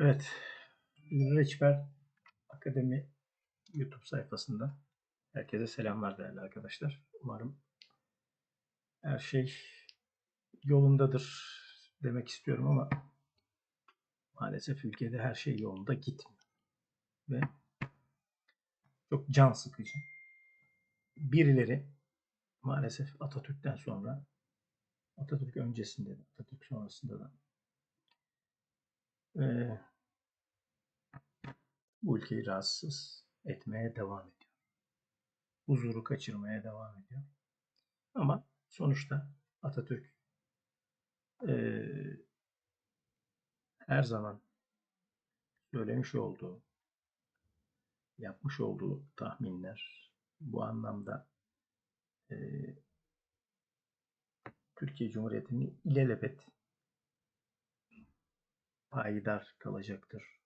Evet. Reçber Akademi YouTube sayfasında herkese selamlar değerli arkadaşlar. Umarım her şey yolundadır demek istiyorum ama maalesef ülkede her şey yolunda gitmiyor. Ve çok can sıkıcı. Birileri maalesef Atatürk'ten sonra Atatürk öncesinde de Atatürk sonrasında da eee, bu ülkeyi rahatsız etmeye devam ediyor. Huzuru kaçırmaya devam ediyor. Ama sonuçta Atatürk eee, her zaman söylemiş olduğu, yapmış olduğu tahminler bu anlamda eee, Türkiye Cumhuriyeti'nin ilelebet payidar kalacaktır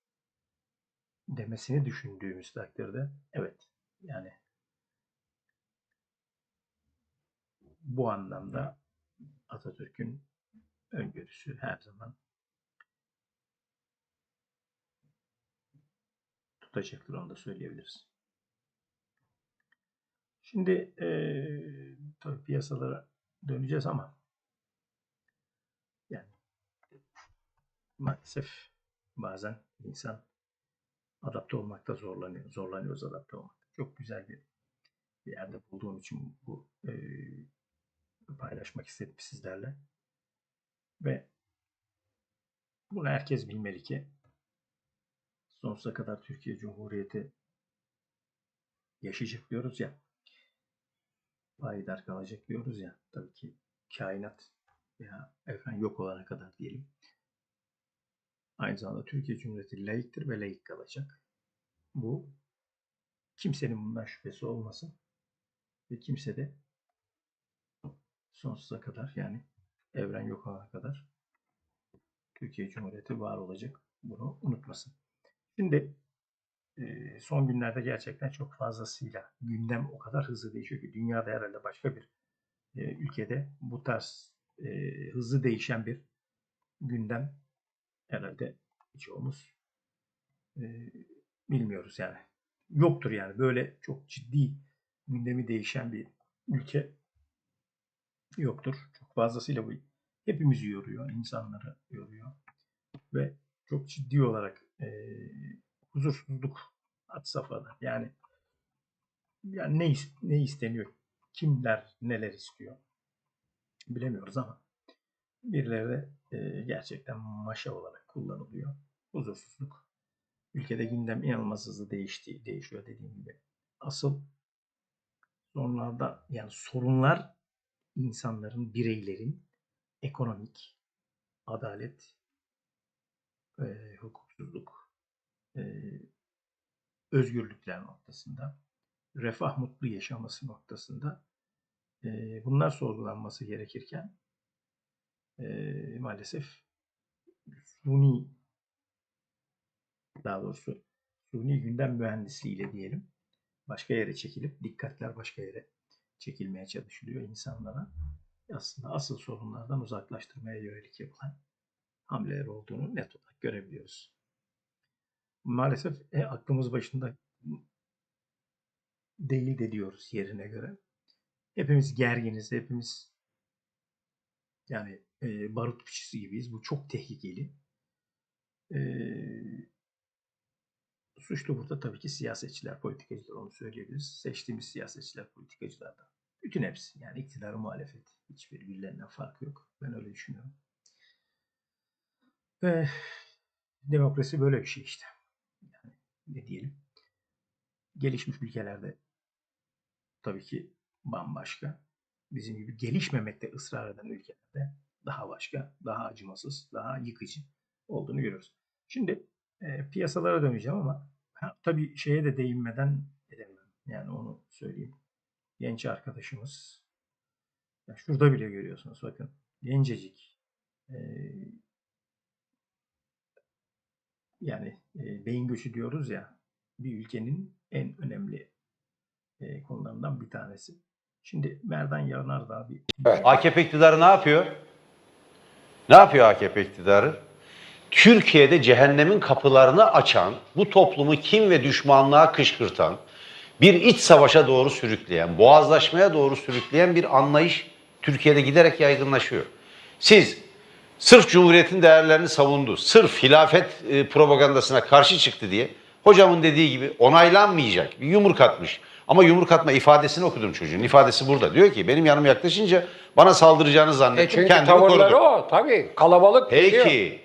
demesini düşündüğümüz takdirde evet yani bu anlamda Atatürk'ün öngörüsü her zaman tutacaktır onu da söyleyebiliriz. Şimdi eee tabii piyasalara döneceğiz ama yani maalesef bazen insan adapte olmakta zorlanıyor. Zorlanıyoruz adapte olmakta. Çok güzel bir, bir yerde bulduğum için bu e, paylaşmak istedim sizlerle. Ve bunu herkes bilmeli ki sonsuza kadar Türkiye Cumhuriyeti yaşayacak diyoruz ya. Payidar kalacak diyoruz ya. Tabii ki kainat ya efendim yok olana kadar diyelim. Aynı zamanda Türkiye Cumhuriyeti layıktır ve layık kalacak. Bu kimsenin bundan şüphesi olmasın ve kimse de sonsuza kadar yani evren yok olana kadar Türkiye Cumhuriyeti var olacak. Bunu unutmasın. Şimdi e, son günlerde gerçekten çok fazlasıyla gündem o kadar hızlı değişiyor ki dünyada herhalde başka bir e, ülkede bu tarz e, hızlı değişen bir gündem herhalde çoğumuz e, bilmiyoruz yani. Yoktur yani böyle çok ciddi gündemi değişen bir ülke yoktur. Çok fazlasıyla bu hepimizi yoruyor, insanları yoruyor ve çok ciddi olarak e, huzursuzluk had safhada. Yani yani ne ne isteniyor? Kimler neler istiyor? Bilemiyoruz ama birileri de e, gerçekten maşa olarak kullanılıyor. Huzursuzluk. Ülkede gündem inanılmaz hızlı değişti, değişiyor dediğim gibi. Asıl sorunlarda yani sorunlar insanların, bireylerin ekonomik, adalet, e, hukuksuzluk, e, özgürlükler noktasında, refah mutlu yaşaması noktasında e, bunlar sorgulanması gerekirken e, maalesef suni daha doğrusu suni gündem mühendisliğiyle diyelim başka yere çekilip dikkatler başka yere çekilmeye çalışılıyor insanlara. Aslında asıl sorunlardan uzaklaştırmaya yönelik yapılan hamleler olduğunu net olarak görebiliyoruz. Maalesef e, aklımız başında değil de diyoruz yerine göre. Hepimiz gerginiz, hepimiz yani e, barut fıçısı gibiyiz. Bu çok tehlikeli. E, suçlu burada tabii ki siyasetçiler, politikacılar onu söyleyebiliriz. Seçtiğimiz siyasetçiler, politikacılar da. Bütün hepsi yani iktidar muhalefet. Hiçbir birbirlerinden farkı yok. Ben öyle düşünüyorum. Ve demokrasi böyle bir şey işte. Yani ne diyelim. Gelişmiş ülkelerde tabii ki bambaşka. Bizim gibi gelişmemekte ısrar eden ülkelerde daha başka, daha acımasız, daha yıkıcı olduğunu görüyoruz. Şimdi e, piyasalara döneceğim ama ha, tabii şeye de değinmeden edemem. Yani onu söyleyeyim. Genç arkadaşımız ya şurada bile görüyorsunuz bakın. Gencecik. E, yani e, beyin göçü diyoruz ya bir ülkenin en önemli e, konularından bir tanesi. Şimdi Merdan Yanardağ bir Evet. AKP iktidarı ne yapıyor? Ne yapıyor AKP iktidarı? Türkiye'de cehennemin kapılarını açan, bu toplumu kim ve düşmanlığa kışkırtan, bir iç savaşa doğru sürükleyen, boğazlaşmaya doğru sürükleyen bir anlayış Türkiye'de giderek yaygınlaşıyor. Siz sırf Cumhuriyet'in değerlerini savundu, sırf hilafet e, propagandasına karşı çıktı diye hocamın dediği gibi onaylanmayacak bir yumruk atmış. Ama yumruk atma ifadesini okudum çocuğun. İfadesi burada. Diyor ki benim yanıma yaklaşınca bana saldıracağını E zannettim. çünkü kendimi tavırları korudum. o tabii. Kalabalık geliyor. Peki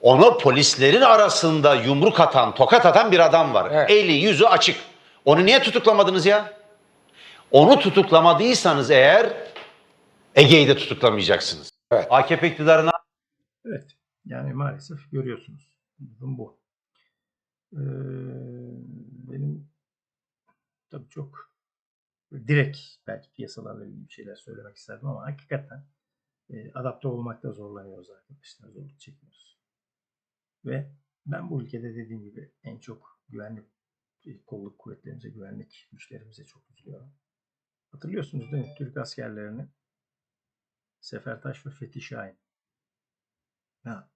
ona polislerin arasında yumruk atan, tokat atan bir adam var. Evet. Eli yüzü açık. Onu niye tutuklamadınız ya? Onu tutuklamadıysanız eğer Ege'yi de tutuklamayacaksınız. Evet. AKP iktidarına Evet. Yani maalesef görüyorsunuz. Durum bu. Ee, benim tabii çok direkt belki piyasalarla ilgili bir şeyler söylemek isterdim ama hakikaten e, adapte olmakta zorlanıyoruz arkadaşlar. Zorluk çekiyoruz. Ve ben bu ülkede dediğim gibi en çok güvenlik e, kolluk kuvvetlerimize, güvenlik güçlerimize çok üzülüyorum. Hatırlıyorsunuz değil mi? Türk askerlerini Sefertaş ve Fethi Şahin. Ya,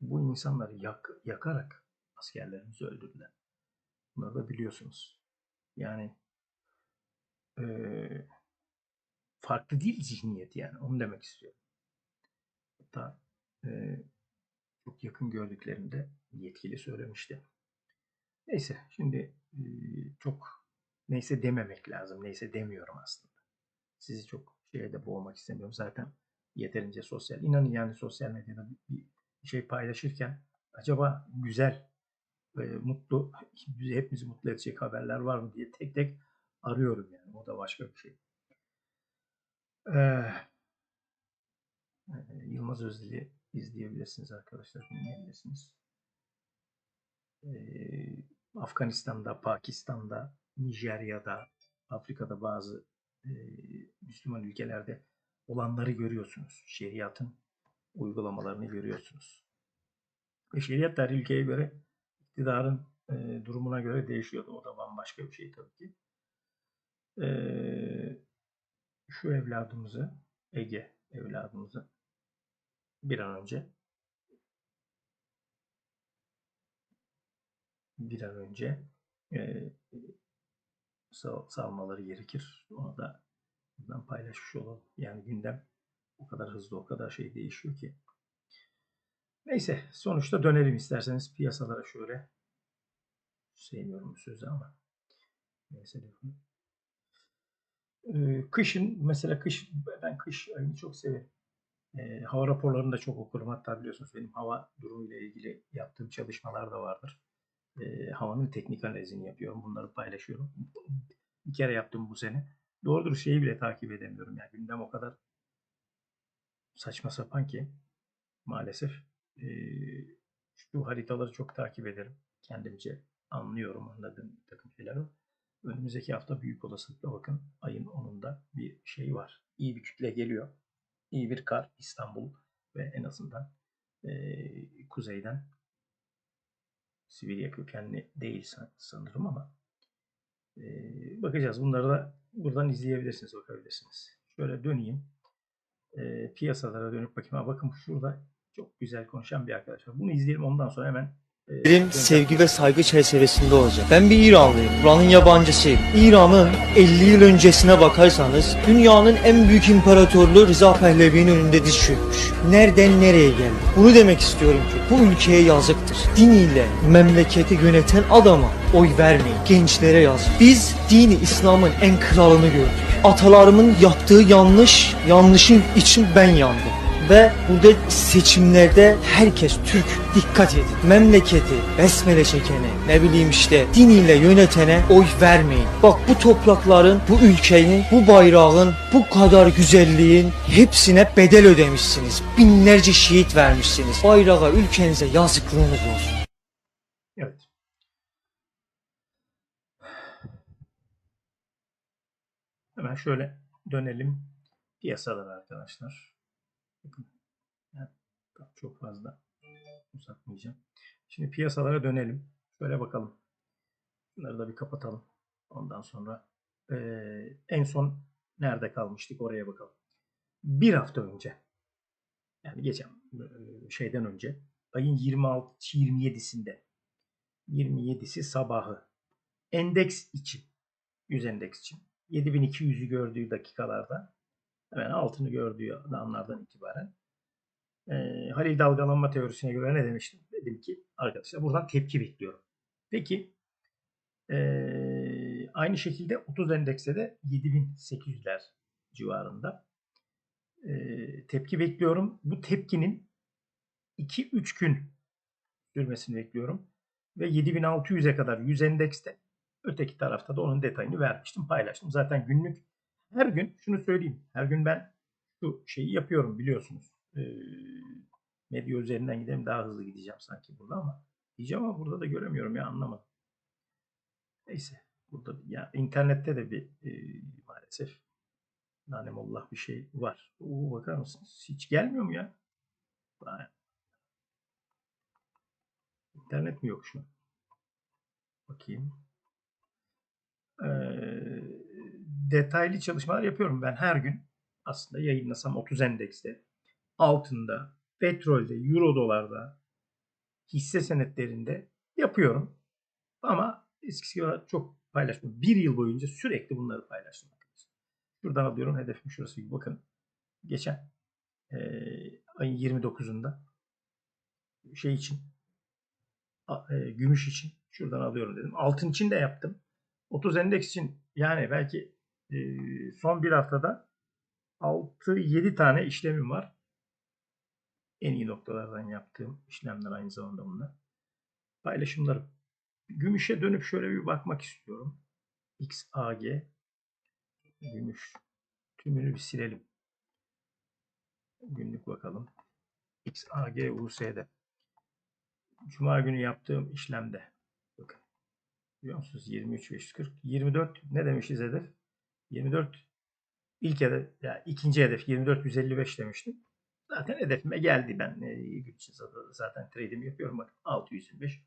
bu insanları yak, yakarak askerlerimizi öldürdüler. Bunları da biliyorsunuz. Yani eee, farklı değil zihniyet yani. Onu demek istiyorum. Hatta eee, çok yakın gördüklerinde yetkili söylemişti. Neyse şimdi eee, çok neyse dememek lazım. Neyse demiyorum aslında. Sizi çok şeye de boğmak istemiyorum. Zaten yeterince sosyal. İnanın yani sosyal medyada bir şey paylaşırken acaba güzel, e, mutlu, bizi hepimizi mutlu edecek haberler var mı diye tek tek arıyorum yani. O da başka bir şey. Ee, Yılmaz Özdil'i izleyebilirsiniz arkadaşlar, dinleyebilirsiniz. Ee, Afganistan'da, Pakistan'da, Nijerya'da, Afrika'da bazı e, Müslüman ülkelerde olanları görüyorsunuz. Şeriatın uygulamalarını görüyorsunuz. Ve şeriat her ülkeye göre iktidarın e, durumuna göre değişiyordu. O da bambaşka bir şey tabii ki. E, şu evladımızı, Ege evladımızı bir an önce bir an önce e, sal- salmaları gerekir. Onu da buradan paylaşmış olalım. Yani gündem o kadar hızlı, o kadar şey değişiyor ki. Neyse, sonuçta dönelim isterseniz piyasalara şöyle. Sevmiyorum bu sözü ama. Neyse. Ee, kışın, mesela kış, ben kış ayını çok severim. Ee, hava raporlarını da çok okurum. Hatta biliyorsunuz benim hava durumuyla ilgili yaptığım çalışmalar da vardır. Ee, havanın teknik analizini yapıyorum. Bunları paylaşıyorum. Bir kere yaptım bu sene. Doğrudur şeyi bile takip edemiyorum. Yani gündem o kadar saçma sapan ki maalesef eee, şu haritaları çok takip ederim. Kendimce anlıyorum anladığım bir takım şeyler var. Önümüzdeki hafta büyük olasılıkla bakın ayın 10'unda bir şey var. İyi bir kütle geliyor. İyi bir kar İstanbul ve en azından eee, kuzeyden Sibirya kökenli değil san- sanırım ama eee, bakacağız. Bunları da buradan izleyebilirsiniz, bakabilirsiniz. Şöyle döneyim. Eee, piyasalara dönüp bakayım. Ha, bakın şurada çok güzel konuşan bir arkadaş var. Bunu izleyelim ondan sonra hemen eee, Bilim, sevgi ve saygı çerçevesinde olacak. Ben bir İranlıyım. Buranın yabancısıyım. İran'ın 50 yıl öncesine bakarsanız dünyanın en büyük imparatorluğu Rıza Pehlevi'nin önünde diz çökmüş. Nereden nereye geldi? Bunu demek istiyorum ki bu ülkeye yazıktır. Diniyle memleketi yöneten adama oy vermeyin. Gençlere yazık. Biz dini İslam'ın en kralını gördük. Atalarımın yaptığı yanlış, yanlışın için ben yandım. Ve burada seçimlerde herkes Türk dikkat edin. Memleketi besmele çekene, ne bileyim işte diniyle yönetene oy vermeyin. Bak bu toprakların, bu ülkenin, bu bayrağın, bu kadar güzelliğin hepsine bedel ödemişsiniz. Binlerce şehit vermişsiniz. Bayrağa, ülkenize yazıklığınız olsun. Evet. Hemen şöyle dönelim piyasalara arkadaşlar. Çok fazla uzatmayacağım. Şimdi piyasalara dönelim. Şöyle bakalım. Bunları da bir kapatalım. Ondan sonra eee, en son nerede kalmıştık oraya bakalım. Bir hafta önce yani geçen şeyden önce ayın 26 27'sinde 27'si sabahı endeks için 100 endeks için 7200'ü gördüğü dakikalarda hemen altını gördüğü anlardan itibaren e, Halil dalgalanma teorisine göre ne demiştim? Dedim ki arkadaşlar buradan tepki bekliyorum. Peki e, aynı şekilde 30 endekste de 7800'ler civarında e, tepki bekliyorum. Bu tepkinin 2-3 gün sürmesini bekliyorum. Ve 7600'e kadar 100 endekste öteki tarafta da onun detayını vermiştim, paylaştım. Zaten günlük her gün şunu söyleyeyim. Her gün ben şu şeyi yapıyorum biliyorsunuz. Ee, medya üzerinden gidelim daha hızlı gideceğim sanki burada ama diyeceğim ama burada da göremiyorum ya anlamadım. Neyse burada ya internette de bir e, maalesef nanemullah bir şey var. Oo, bakar mısınız? Hiç gelmiyor mu ya? Vay. İnternet mi yok şu? Bakayım. Ee, detaylı çalışmalar yapıyorum ben her gün. Aslında yayınlasam 30 endekste, altında, petrolde, euro dolarda, hisse senetlerinde yapıyorum. Ama eskisi kadar çok paylaşmıyorum. Bir yıl boyunca sürekli bunları paylaştım. Şuradan alıyorum hedefim şurası gibi. Bakın geçen eee, ayın 29'unda şey için e, gümüş için şuradan alıyorum dedim. Altın için de yaptım. 30 endeks için yani belki e, son bir haftada 6-7 tane işlemim var. En iyi noktalardan yaptığım işlemler aynı zamanda bunlar. Paylaşımlarım. Gümüşe dönüp şöyle bir bakmak istiyorum. XAG gümüş tümünü bir silelim. Günlük bakalım. XAG US'de. Cuma günü yaptığım işlemde. Bakın. Biliyor musunuz? 23 540. 24 ne demişiz hedef? 24 ilk hedef, ya ikinci hedef 24 155 demiştim. Zaten hedefime geldi. Ben e, gün için zaten, zaten trade'imi yapıyorum. Bakın 625.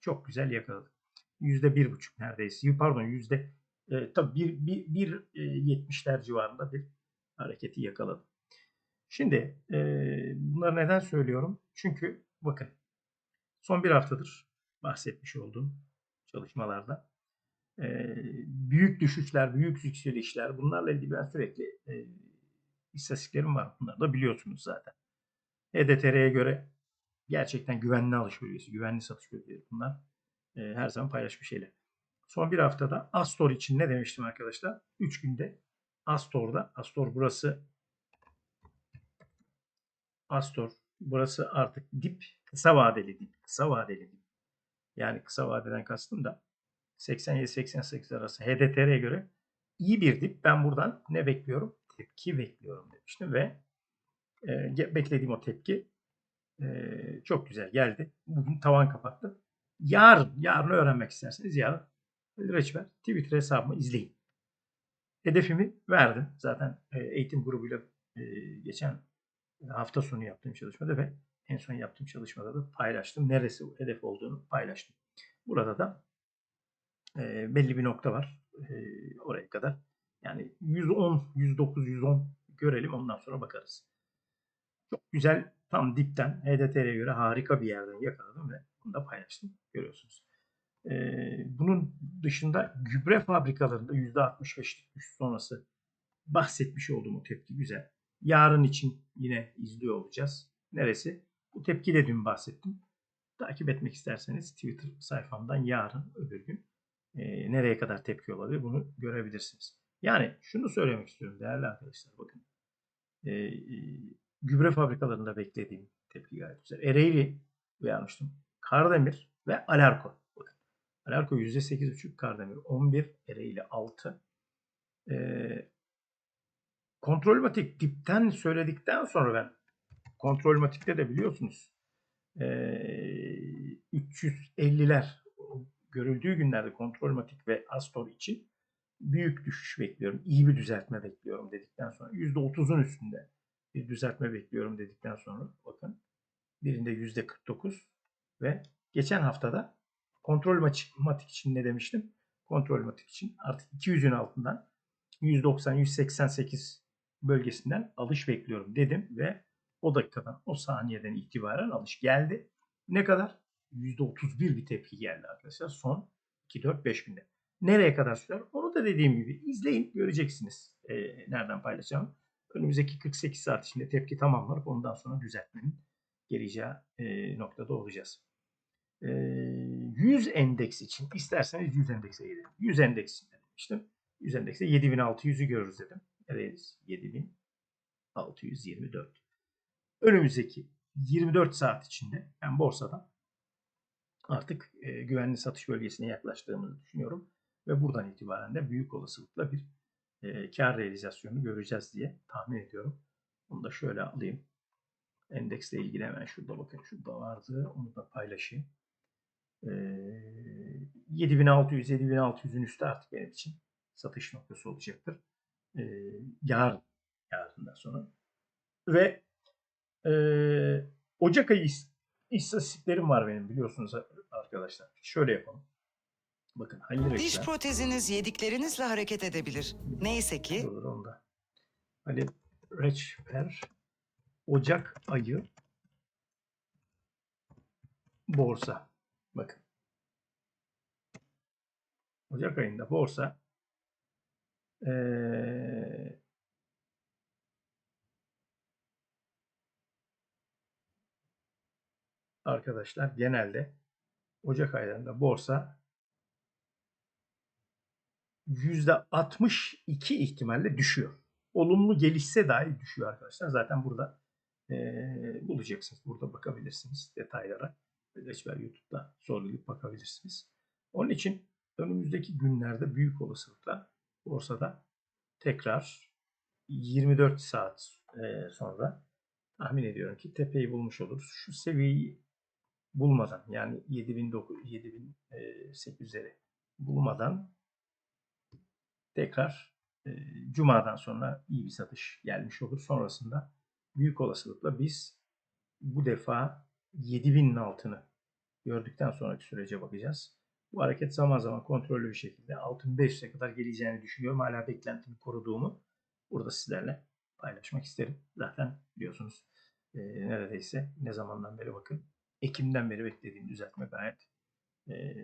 Çok güzel yakaladık. Yüzde bir buçuk neredeyse. Pardon yüzde e, tabii bir, bir, bir e, 70'ler civarında bir hareketi yakaladım. Şimdi e, bunları neden söylüyorum? Çünkü bakın son bir haftadır bahsetmiş olduğum çalışmalarda e, büyük düşüşler, büyük yükselişler bunlarla ilgili ben sürekli e, istatistiklerim var. Bunları da biliyorsunuz zaten. HDTR'ye göre gerçekten güvenli alış bölgesi, güvenli satış bölgeleri bunlar e, her zaman paylaşmış şeyler. Son bir haftada Astor için ne demiştim arkadaşlar? 3 günde Astor'da, Astor burası Astor burası artık dip, kısa vadeli dip, kısa vadeli dip. Yani kısa vadeden kastım da 87-88 arası HDTR'ye göre iyi bir dip. Ben buradan ne bekliyorum? Tepki bekliyorum demiştim ve e, beklediğim o tepki e, çok güzel geldi. Bugün tavan kapattı. Yarın, yarın öğrenmek isterseniz yarın Reçber Twitter hesabımı izleyin. Hedefimi verdim. Zaten e, eğitim grubuyla e, geçen hafta sonu yaptığım çalışmada ve en son yaptığım çalışmada da paylaştım. Neresi hedef olduğunu paylaştım. Burada da e, belli bir nokta var. E, oraya kadar. Yani 110, 109, 110 görelim ondan sonra bakarız. Çok güzel tam dipten HDTR'ye göre harika bir yerden yakaladım ve bunu da paylaştım. Görüyorsunuz. E, bunun dışında gübre fabrikalarında %65'lik düşüş sonrası bahsetmiş olduğum o tepki güzel. Yarın için yine izliyor olacağız. Neresi? Bu tepki de dün bahsettim. Takip etmek isterseniz Twitter sayfamdan yarın öbür gün e, nereye kadar tepki olabilir bunu görebilirsiniz. Yani şunu söylemek istiyorum değerli arkadaşlar bakın. E, e, gübre fabrikalarında beklediğim tepki gayet güzel. Ereğli uyarmıştım. Kardemir ve Alarko. Bakın. Alarko %8,5 Kardemir 11 Ereğli 6. E, kontrolmatik dipten söyledikten sonra ben kontrolmatikte de biliyorsunuz e, 350'ler görüldüğü günlerde kontrolmatik ve Astor için büyük düşüş bekliyorum. iyi bir düzeltme bekliyorum dedikten sonra %30'un üstünde bir düzeltme bekliyorum dedikten sonra bakın birinde %49 ve geçen haftada kontrolmatik için ne demiştim? Kontrolmatik için artık 200'ün altından 190-188 bölgesinden alış bekliyorum dedim ve o dakikadan, o saniyeden itibaren alış geldi. Ne kadar? %31 bir tepki geldi arkadaşlar son 2-4-5 günde. Nereye kadar sürer? Onu da dediğim gibi izleyin göreceksiniz e, nereden paylaşacağım. Önümüzdeki 48 saat içinde tepki tamamlanıp ondan sonra düzeltmenin geleceği e, noktada olacağız. E, 100 endeks için isterseniz 100 endekse gidelim. 100 endeks için demiştim. 100 endekse 7600'ü görürüz dedim. Neredeyiz? 7624. Önümüzdeki 24 saat içinde ben borsadan artık e, güvenli satış bölgesine yaklaştığımızı düşünüyorum. Ve buradan itibaren de büyük olasılıkla bir e, kar realizasyonu göreceğiz diye tahmin ediyorum. Bunu da şöyle alayım. Endeksle ilgili hemen şurada bakın. Şurada vardı. Onu da paylaşayım. E, 7600 7600'ün üstü artık benim için satış noktası olacaktır. E, yarın yarından sonra. Ve e, Ocak ayı is- istatistiklerim var benim biliyorsunuz arkadaşlar. Şöyle yapalım. Bakın hayır Diş reklam. proteziniz yediklerinizle hareket edebilir. Neyse ki Olur onda. Ali Reçber Ocak ayı borsa. Bakın. Ocak ayında borsa eee arkadaşlar genelde Ocak aylarında borsa %62 ihtimalle düşüyor. Olumlu gelişse dahi düşüyor arkadaşlar. Zaten burada eee, bulacaksınız. Burada bakabilirsiniz detaylara. Reçber YouTube'da sorgulayıp bakabilirsiniz. Onun için önümüzdeki günlerde büyük olasılıkla borsada tekrar 24 saat eee, sonra tahmin ediyorum ki tepeyi bulmuş oluruz. Şu seviyeyi bulmadan yani 7900 7800'leri bulmadan tekrar e, Cuma'dan sonra iyi bir satış gelmiş olur. Sonrasında büyük olasılıkla biz bu defa 7000'in altını gördükten sonraki sürece bakacağız. Bu hareket zaman zaman kontrollü bir şekilde 6500'e kadar geleceğini düşünüyorum. Hala beklentimi koruduğumu burada sizlerle paylaşmak isterim. Zaten biliyorsunuz e, neredeyse ne zamandan beri bakın Ekim'den beri beklediğim düzeltme gayet e,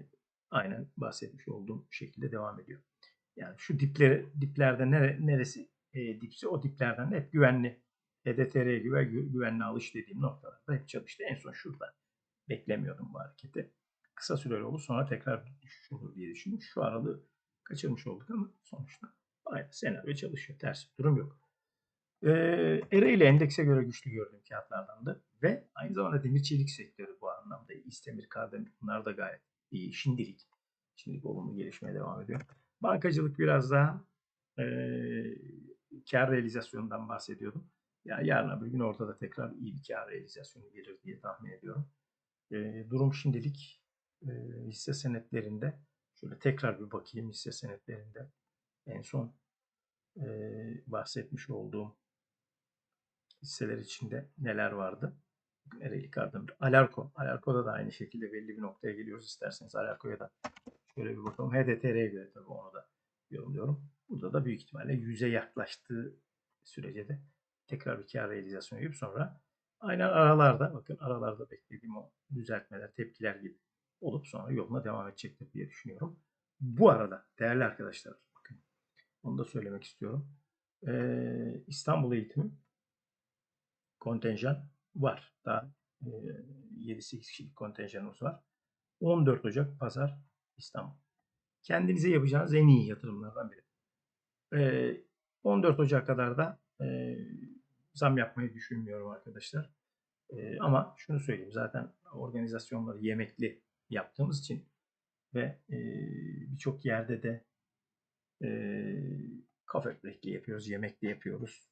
aynen bahsetmiş olduğum şekilde devam ediyor. Yani şu dipleri diplerde nere, neresi e, dipsi o diplerden de hep güvenli HDTR gibi gü- güvenli alış dediğim noktalarda hep çalıştı. En son şurada beklemiyordum bu hareketi. Kısa süreli olur sonra tekrar düşüş olur diye düşündüm. Şu aralığı kaçırmış olduk ama sonuçta aynı senaryo çalışıyor. Ters bir durum yok. Ee, ERE ile endekse göre güçlü gördüğüm kağıtlardan da ve aynı zamanda demir çelik sektörü bu anlamda İstemir, Kardemir bunlar da gayet iyi. Şimdilik şimdilik olumlu gelişmeye devam ediyor. Bankacılık biraz daha e, kar realizasyonundan bahsediyordum. Ya yarın bir gün orada da tekrar iyi bir kar realizasyonu gelir diye tahmin ediyorum. E, durum şimdilik e, hisse senetlerinde şöyle tekrar bir bakayım hisse senetlerinde en son e, bahsetmiş olduğum hisseler içinde neler vardı? Ereğli Kardemir. Alarko. Alarko'da da aynı şekilde belli bir noktaya geliyoruz. İsterseniz Alarko'ya da şöyle bir bakalım. HDTR'ye göre tabii onu da yorumluyorum. Burada da büyük ihtimalle 100'e yaklaştığı sürece de tekrar bir kar realizasyonu gibi sonra aynen aralarda bakın aralarda beklediğim o düzeltmeler, tepkiler gibi olup sonra yoluna devam edecektir diye düşünüyorum. Bu arada değerli arkadaşlar bakın onu da söylemek istiyorum. Ee, İstanbul eğitimi kontenjan var. Daha e, 7-8 kişilik kontenjanımız var. 14 Ocak Pazar İstanbul. Kendinize yapacağınız en iyi yatırımlardan biri. Ee, 14 Ocak kadar da zam yapmayı düşünmüyorum arkadaşlar. Ama şunu söyleyeyim zaten organizasyonları yemekli yaptığımız için ve birçok yerde de e, kafe break'li yapıyoruz, yemekli yapıyoruz.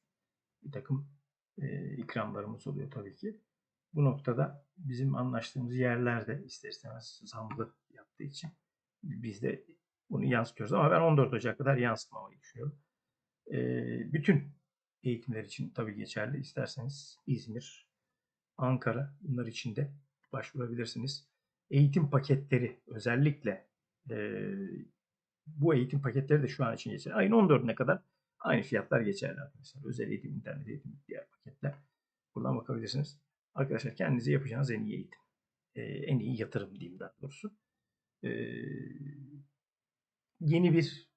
Bir takım ikramlarımız oluyor tabii ki. Bu noktada bizim anlaştığımız yerlerde ister istemez zamlı yaptığı için biz de bunu yansıtıyoruz. Ama ben 14 Ocak kadar yansıtmamayı düşünüyorum. E, bütün eğitimler için tabii geçerli. İsterseniz İzmir, Ankara bunlar için de başvurabilirsiniz. Eğitim paketleri özellikle e, bu eğitim paketleri de şu an için geçerli. Ayın 14'üne kadar aynı fiyatlar geçerli arkadaşlar. Özel eğitim, internet eğitim, diğer paketler. Buradan bakabilirsiniz. Arkadaşlar kendinize yapacağınız en iyi eğitim. Ee, en iyi yatırım diyeyim daha doğrusu. Yeni bir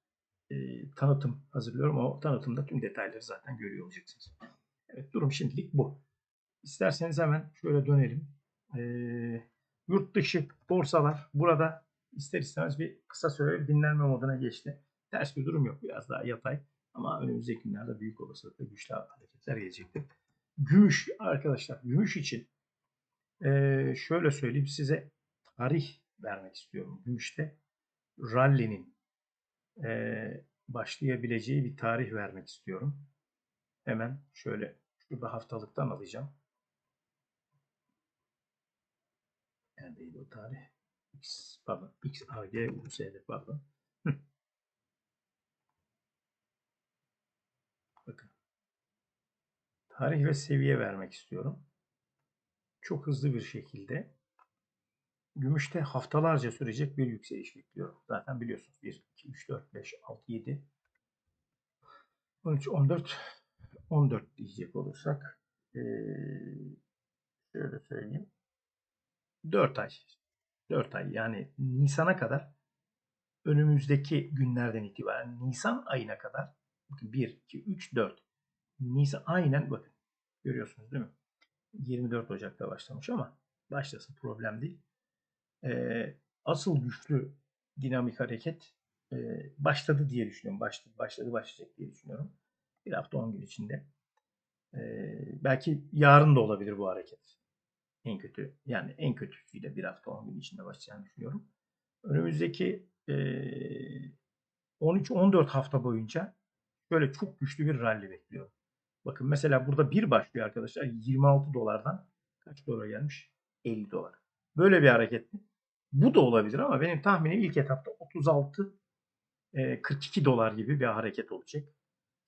e, tanıtım hazırlıyorum. O tanıtımda tüm detayları zaten görüyor olacaksınız. Evet durum şimdilik bu. İsterseniz hemen şöyle dönelim. Ee, yurt dışı borsalar burada ister istemez bir kısa süre dinlenme moduna geçti. Ters bir durum yok. Biraz daha yatay. Ama önümüzdeki günlerde büyük olasılıkla güçlü hareketler gelecektir. Gümüş arkadaşlar. Gümüş için ee, şöyle söyleyeyim size tarih vermek istiyorum. Gümüşte rally'nin ee, başlayabileceği bir tarih vermek istiyorum. Hemen şöyle şurada haftalıktan alacağım. Neredeydi o tarih? X, pardon. X, A, G, U, S, D, pardon. Hı. Bakın. Tarih ve seviye vermek istiyorum. Çok hızlı bir şekilde Gümüşte haftalarca sürecek bir yükseliş bekliyorum. Zaten biliyorsunuz 1, 2, 3, 4, 5, 6, 7, 13, 14, 14 diyecek olursak ee, şöyle söyleyeyim. 4 ay. 4 ay yani Nisan'a kadar önümüzdeki günlerden itibaren Nisan ayına kadar bakın 1, 2, 3, 4 Nisan aynen bakın görüyorsunuz değil mi? 24 Ocak'ta başlamış ama başlasın problem değil. Ee, asıl güçlü dinamik hareket e, başladı diye düşünüyorum. Başladı, başladı başlayacak diye düşünüyorum. Bir hafta 10 gün içinde. Ee, belki yarın da olabilir bu hareket. En kötü yani en kötüsüyle bir hafta 10 gün içinde başlayacağını düşünüyorum. Önümüzdeki e, 13-14 hafta boyunca böyle çok güçlü bir rally bekliyorum. Bakın mesela burada bir başlıyor arkadaşlar 26 dolardan kaç dolara gelmiş? 50 dolar. Böyle bir hareket mi? Bu da olabilir ama benim tahminim ilk etapta 36 e, 42 dolar gibi bir hareket olacak.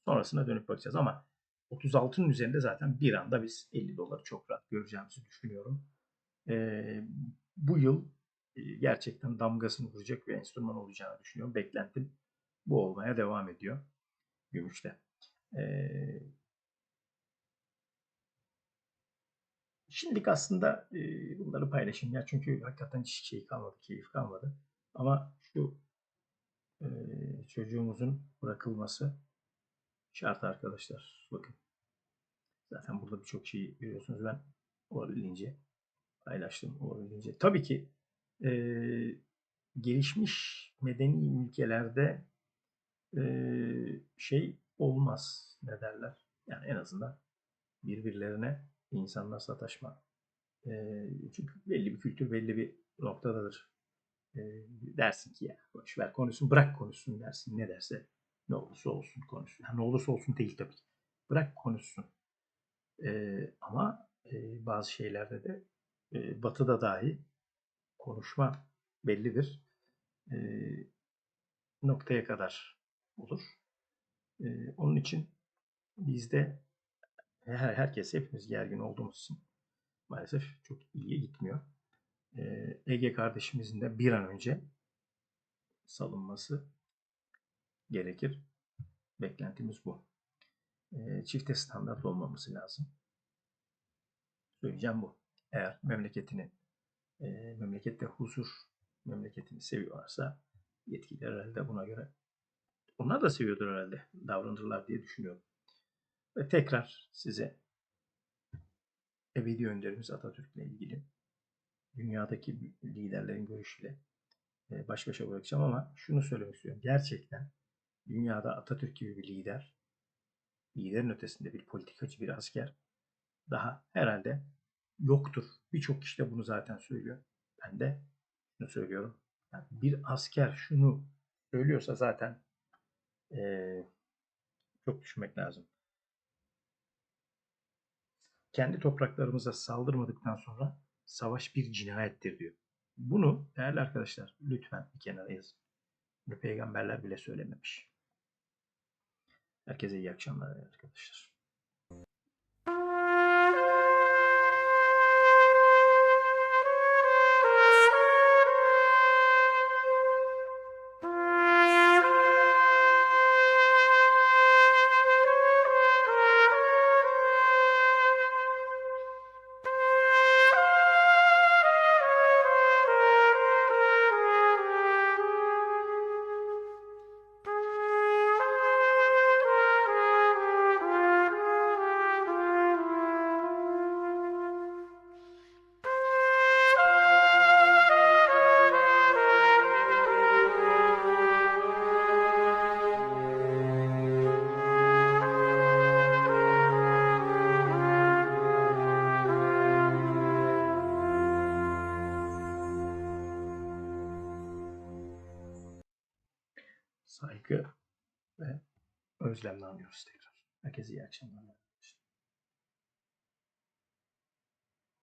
Sonrasına dönüp bakacağız ama 36'nın üzerinde zaten bir anda biz 50 doları çok rahat göreceğimizi düşünüyorum. E, bu yıl e, gerçekten damgasını vuracak bir enstrüman olacağını düşünüyorum. Beklentim bu olmaya devam ediyor gümüşte. E, Şimdilik aslında e, bunları paylaşayım ya çünkü hakikaten hiç şey kalmadı, keyif kalmadı. Ama şu e, çocuğumuzun bırakılması şart arkadaşlar. Bakın. Zaten burada birçok şeyi görüyorsunuz. Ben olabildiğince paylaştım. Olabildiğince. Tabii ki e, gelişmiş medeni ülkelerde e, şey olmaz. Ne derler? Yani en azından birbirlerine insanlar sataşma. E, çünkü belli bir kültür belli bir noktadadır. E, dersin ki ya boş ver konuşsun bırak konuşsun dersin ne derse ne olursa olsun konuşsun. Yani ne olursa olsun değil tabii. Bırak konuşsun. E, ama e, bazı şeylerde de e, batıda dahi konuşma bellidir. E, noktaya kadar olur. E, onun için bizde her, herkes hepimiz gergin olduğumuz için maalesef çok iyiye gitmiyor. Ee, Ege kardeşimizin de bir an önce salınması gerekir. Beklentimiz bu. Ee, çifte standart olmaması lazım. Söyleyeceğim bu. Eğer memleketini e, memlekette huzur memleketini seviyorlarsa yetkililer herhalde buna göre onlar da seviyordur herhalde davranırlar diye düşünüyorum. Ve tekrar size ebedi önderimiz Atatürk'le ilgili dünyadaki liderlerin görüşüyle e, baş başa bırakacağım ama şunu söylemek istiyorum. Gerçekten dünyada Atatürk gibi bir lider, liderin ötesinde bir politikacı, bir asker daha herhalde yoktur. Birçok kişi de bunu zaten söylüyor. Ben de şunu söylüyorum. Yani bir asker şunu söylüyorsa zaten e, çok düşünmek lazım kendi topraklarımıza saldırmadıktan sonra savaş bir cinayettir diyor. Bunu değerli arkadaşlar lütfen bir kenara yazın. Bunu peygamberler bile söylememiş. Herkese iyi akşamlar arkadaşlar. Saygı ve özlemle anıyoruz tekrar. Herkese iyi akşamlar.